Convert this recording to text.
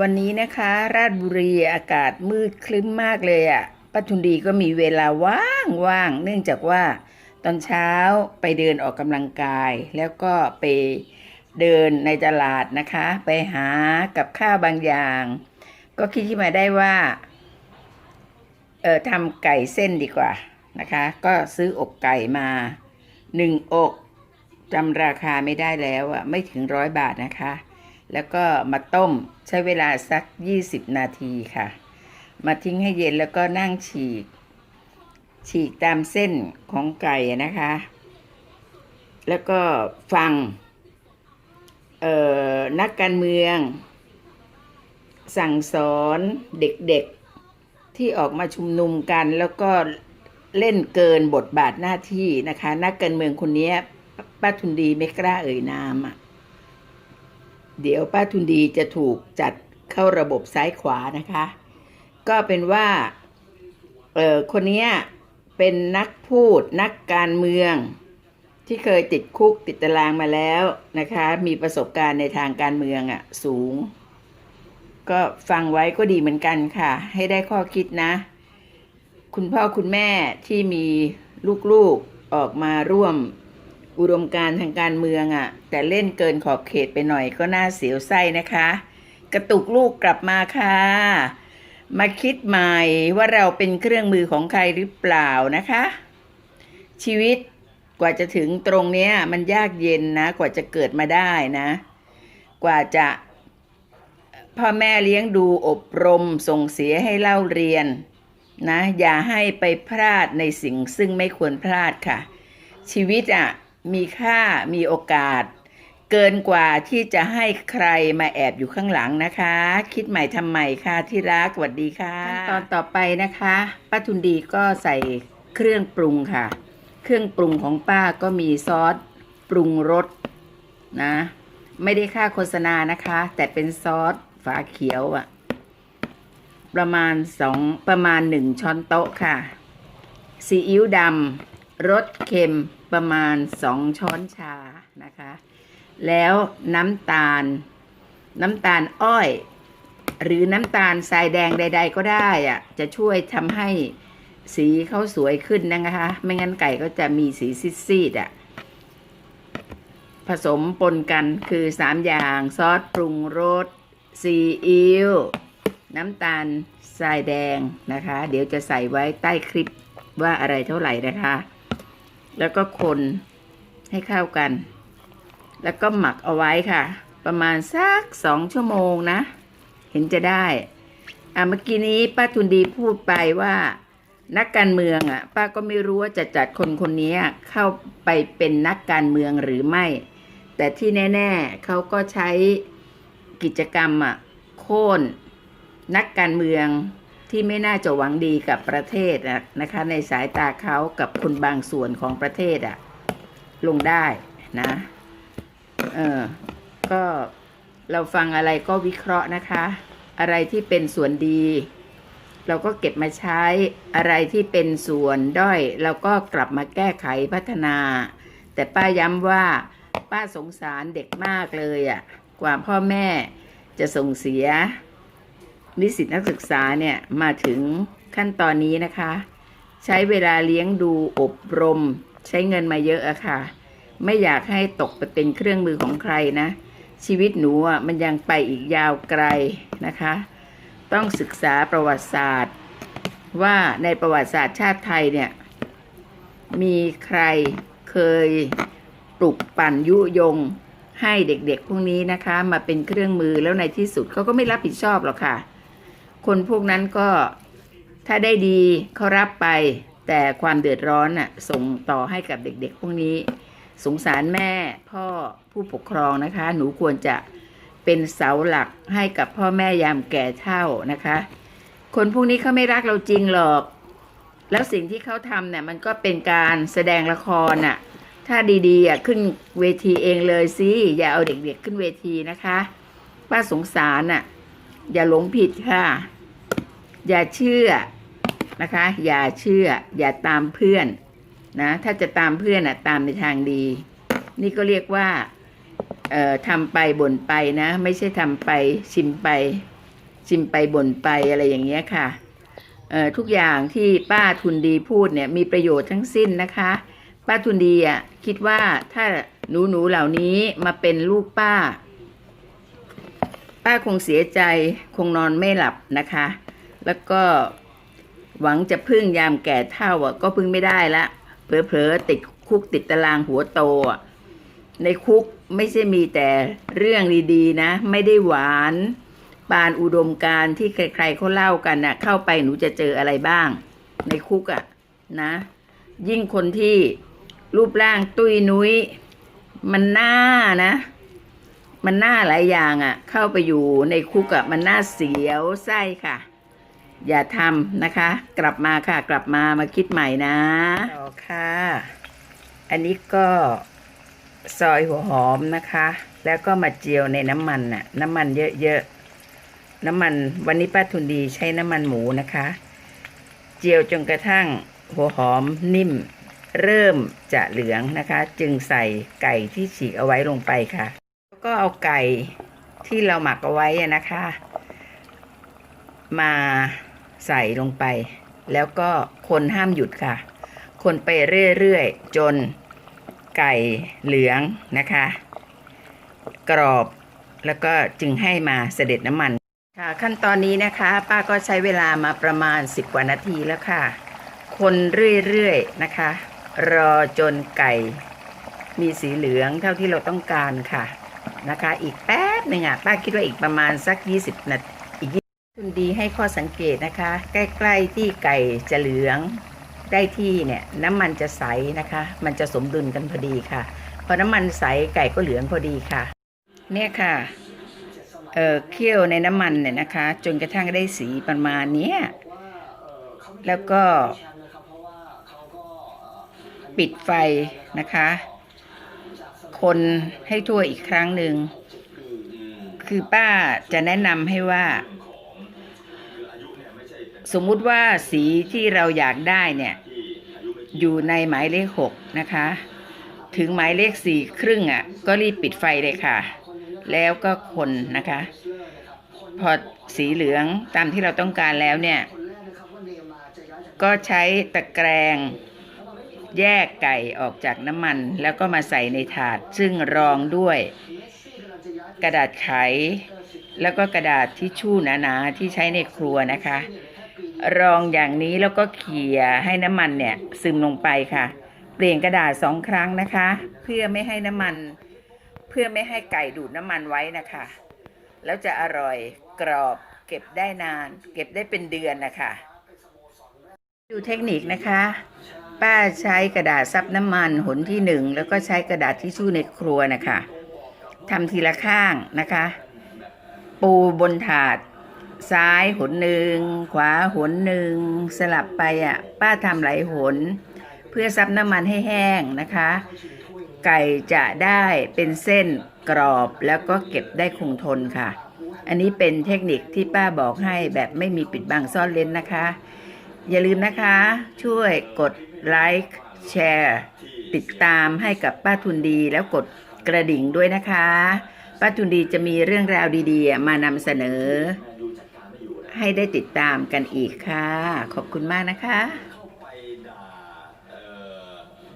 วันนี้นะคะ ราชบุรีอากาศมืดคลึ้มมากเลยอะ่ะป้าทุนดีก็มีเวลาว่างว่าง เนื่องจากว่าตอนเช้าไปเดินออกกำลังกาย แล้วก็ไปเดินในตลาดนะคะ ไปหากับข้าวบางอย่าง ก็คิดขึ้นมาได้ว่าเออทำไก่เส้นดีกว่านะคะ ก็ซื้ออกไก่มาหนึ่งอกจำราคาไม่ได้แล้วอะไม่ถึงร้อยบาทนะคะ แล้วก็มาต้มใช้เวลาสัก 20 นาทีค่ะ มาทิ้งให้เย็นแล้วก็นั่งฉีก ฉีกตามเส้นของไก่นะคะ แล้วก็ฟังเอ่อนักการเมือง สั่งสอนเด็กๆที่ออกมาชุมนุมกันแล้วก็เล่นเกินบทบาทหน้าที่นะคะ นักการเมืองคนนี้ป้าทุนดีไม่กล้าเอ่ยนามอะ เดี๋ยวป้าทุนดีจะถูกจัดเข้าระบบซ้ายขวานะคะ ก็เป็นว่า เออคนนี้เป็นนักพูดนักการเมือง ที่เคยติดคุกติดตารางมาแล้วนะคะ มีประสบการณ์ในทางการเมืองอะ่ะ สูง ก็ฟังไว้ก็ดีเหมือนกันค่ะ ให้ได้ข้อคิดนะ คุณพ่อคุณแม่ที่มีลูกๆออกมาร่วม อุดมการทางการเมืองอะ่ะ แต่เล่นเกินขอบเขตไปหน่อยก็น่าเสียวไส้นะคะ กระตุกลูกกลับมาค่ะ มาคิดใหม่ว่าเราเป็นเครื่องมือของใครหรือเปล่านะคะ ชีวิตกว่าจะถึงตรงเนี้ย มันยากเย็นนะ กว่าจะเกิดมาได้นะ กว่าจะ พ่อแม่เลี้ยงดูอบรมส่งเสียให้เล่าเรียนนะ อย่าให้ไปพลาดในสิ่งซึ่งไม่ควรพลาดค่ะ ชีวิตอะ มีค่ามีโอกาส เกินกว่าที่จะให้ใครมาแอบอยู่ข้างหลังนะคะ คิดใหม่ทำใหม่ค่ะที่รักสวัสดีค่ะขั้นตอนต่อไปนะคะป้าทุนดีก็ใส่เครื่องปรุงค่ะ เครื่องปรุงของป้าก็มีซอสปรุงรสนะ ไม่ได้ค่าโฆษณานะคะ แต่เป็นซอสฝาเขียวอะประมาณสองประมาณหนึ่งช้อนโต๊ะค่ะซีอิ๊วดำรสเค็ม ประมาณสองช้อนชานะคะ แล้วน้ำตาล น้ำตาลอ้อย หรือน้ำตาลทรายแดงใด ๆ ก็ได้อะจะช่วยทำให้สีเขาสวยขึ้นนะคะ ไม่งั้นไก่ก็จะมีสีซีดๆอะผสมปนกันคือสามอย่างซอสปรุงรสซีอิ๊วน้ำตาลทรายแดงนะคะ เดี๋ยวจะใส่ไว้ใต้คลิปว่าอะไรเท่าไหร่นะคะ แล้วก็คนให้เข้ากัน แล้วก็หมักเอาไว้ค่ะ ประมาณสักสองชั่วโมงนะ เห็นจะได้อะเมื่อกี้นี้ป้าทุนดีพูดไปว่านักการเมืองอะ ป้าก็ไม่รู้ว่าจะจัดคนคนนี้เข้าไปเป็นนักการเมืองหรือไม่ แต่ที่แน่ ๆเขาก็ใช้กิจกรรมอะโค่นนักการเมือง ที่ไม่น่าจะหวังดีกับประเทศอะนะคะ ในสายตาเขากับคนบางส่วนของประเทศอะลงได้นะ เออ ก็เราฟังอะไรก็วิเคราะห์นะคะ อะไรที่เป็นส่วนดี เราก็เก็บมาใช้อะไรที่เป็นส่วนด้อย เราก็กลับมาแก้ไขพัฒนา แต่ป้าย้ำว่า ป้าสงสารเด็กมากเลยอะ่ะกว่าพ่อแม่จะส่งเสีย นิสิตนักศึกษาเนี่ยมาถึงขั้นตอนนี้นะคะ ใช้เวลาเลี้ยงดูอบรม ใช้เงินมาเยอะอะค่ะ ไม่อยากให้ตกไปเป็นเครื่องมือของใครนะ ชีวิตหนูอะมันยังไปอีกยาวไกลนะคะ ต้องศึกษาประวัติศาสตร์ ว่าในประวัติศาสตร์ชาติไทยเนี่ย มีใครเคยปลุกปั่นยุยงให้เด็กๆ พวกนี้นะคะ มาเป็นเครื่องมือแล้วในที่สุดเขาก็ไม่รับผิดชอบหรอกค่ะ คนพวกนั้นก็ถ้าได้ดีเขารับไป แต่ความเดือดร้อนน่ะส่งต่อให้กับเด็กๆพวกนี้ สงสารแม่พ่อผู้ปกครองนะคะ หนูควรจะเป็นเสาหลักให้กับพ่อแม่ยามแก่เฒ่านะคะ คนพวกนี้เขาไม่รักเราจริงหรอก แล้วสิ่งที่เขาทำเนี่ยมันก็เป็นการแสดงละครน่ะถ้าดีๆอะขึ้นเวทีเองเลยสิอย่าเอาเด็กๆขึ้นเวทีนะคะ ป้าสงสารน่ะอย่าหลงผิดค่ะ อย่าเชื่อนะคะ อย่าเชื่อ อย่าตามเพื่อนนะ ถ้าจะตามเพื่อนอะตามในทางดี นี่ก็เรียกว่าเอ่อทำไปบ่นไปนะ ไม่ใช่ทำไปชิมไป ชิมไปบ่นไปอะไรอย่างเงี้ยค่ะเอ่อทุกอย่างที่ป้าทุนดีพูดเนี่ยมีประโยชน์ทั้งสิ้นนะคะ ป้าทุนดีอะคิดว่าถ้าหนูหนูๆเหล่านี้มาเป็นลูกป้า ป้าคงเสียใจคงนอนไม่หลับนะคะ แล้วก็หวังจะพึ่งยามแก่เท่าอะ ก็พึ่งไม่ได้ละเผลอๆติดคุกติดตารางหัวโตอะในคุกไม่ใช่มีแต่เรื่องดีๆนะ ไม่ได้หวานปานอุดมการที่ใครๆเขาเล่ากันน่ะ เข้าไปหนูจะเจออะไรบ้าง ในคุกอะนะ ยิ่งคนที่รูปร่างตุ้ยนุ้ย มันหน่านะ มันหน่าหลายอย่างอะ่ะ เข้าไปอยู่ในคุกอะ่ะ มันหน่าเสียวไส้ค่ะ อย่าทำนะคะ กลับมาค่ะ กลับมามาคิดใหม่นะต่อค่ะ อันนี้ก็ซอยหัวหอมนะคะ แล้วก็มาเจียวในน้ำมันน่ะ น้ำมันเยอะๆ น้ำมันวันนี้ป้าทุนดีใช้น้ำมันหมูนะคะ เจียวจนกระทั่งหัวหอมนิ่ม เริ่มจะเหลืองนะคะ จึงใส่ไก่ที่ฉีกเอาไว้ลงไปค่ะ แล้วก็เอาไก่ที่เราหมักเอาไว้นะคะ มา ใส่ลงไป แล้วก็คนห้ามหยุดค่ะ คนไปเรื่อยๆ จนไก่เหลืองนะคะ กรอบแล้วก็จึงให้มาเสด็จน้ำมันค่ะขั้นตอนนี้นะคะ ป้าก็ใช้เวลามาประมาณ 10 กว่านาทีแล้วค่ะ คนเรื่อยๆนะคะ รอจนไก่ มีสีเหลืองเท่าที่เราต้องการค่ะนะคะ อีกแป๊บหนึ่งอะป้าคิดว่าอีกประมาณสัก 20 นาที คุณดีให้ข้อสังเกตนะคะ ใกล้ๆที่ไก่จะเหลืองได้ที่เนี่ยน้ำมันจะใสนะคะ มันจะสมดุลกันพอดีค่ะพอน้ำมันใสไก่ก็เหลืองพอดีค่ะ เนี่ยค่ะเอ่อเคี่ยวในน้ำมันเนี่ยนะคะ จนกระทั่งได้สีประมาณนี้แล้วก็ปิดไฟนะคะ คนให้ทั่วอีกครั้งหนึ่งคือป้าจะแนะนำให้ว่า สมมุติว่าสีที่เราอยากได้เนี่ยอยู่ในหมายเลขหกนะคะ ถึงหมายเลขสี่ครึ่งอะ ก็รีบปิดไฟเลยค่ะ แล้วก็คนนะคะ พอสีเหลืองตามที่เราต้องการแล้วเนี่ย ก็ใช้ตะแกรงแยกไก่ออกจากน้ำมัน แล้วก็มาใส่ในถาด ซึ่งรองด้วย กระดาษไข แล้วก็กระดาษทิชชู่หนาๆที่ใช้ในครัวนะคะ รองอย่างนี้แล้วก็เขี่ยให้น้ำมันเนี่ยซึมลงไปค่ะ เปลี่ยนกระดาษสองครั้งนะคะ เพื่อไม่ให้น้ำมัน เพื่อไม่ให้ไก่ดูดน้ำมันไว้นะคะ แล้วจะอร่อยกรอบเก็บได้นาน เก็บได้เป็นเดือนนะคะ ดูเทคนิคนะคะ ป้าใช้กระดาษซับน้ำมันหนที่หนึ่งแล้วก็ใช้กระดาษทิชชู่ในครัวนะคะทำทีละข้างนะคะ ปูบนถาด ซ้ายหนหนึ่งขวาหนหนึ่งสลับไปอะ ป้าทำหลายหน เพื่อซับน้ำมันให้แห้งนะคะ ไก่จะได้เป็นเส้นกรอบแล้วก็เก็บได้คงทนค่ะ อันนี้เป็นเทคนิคที่ป้าบอกให้แบบไม่มีปิดบังซ่อนเลนนะคะ อย่าลืมนะคะ ช่วยกดไลค์แชร์ติดตามให้กับป้าทุนดีแล้วกดกระดิ่งด้วยนะคะ ป้าทุนดีจะมีเรื่องราวดีๆ มานำเสนอ ให้ได้ติดตามกันอีกค่ะ ขอบคุณมากนะคะ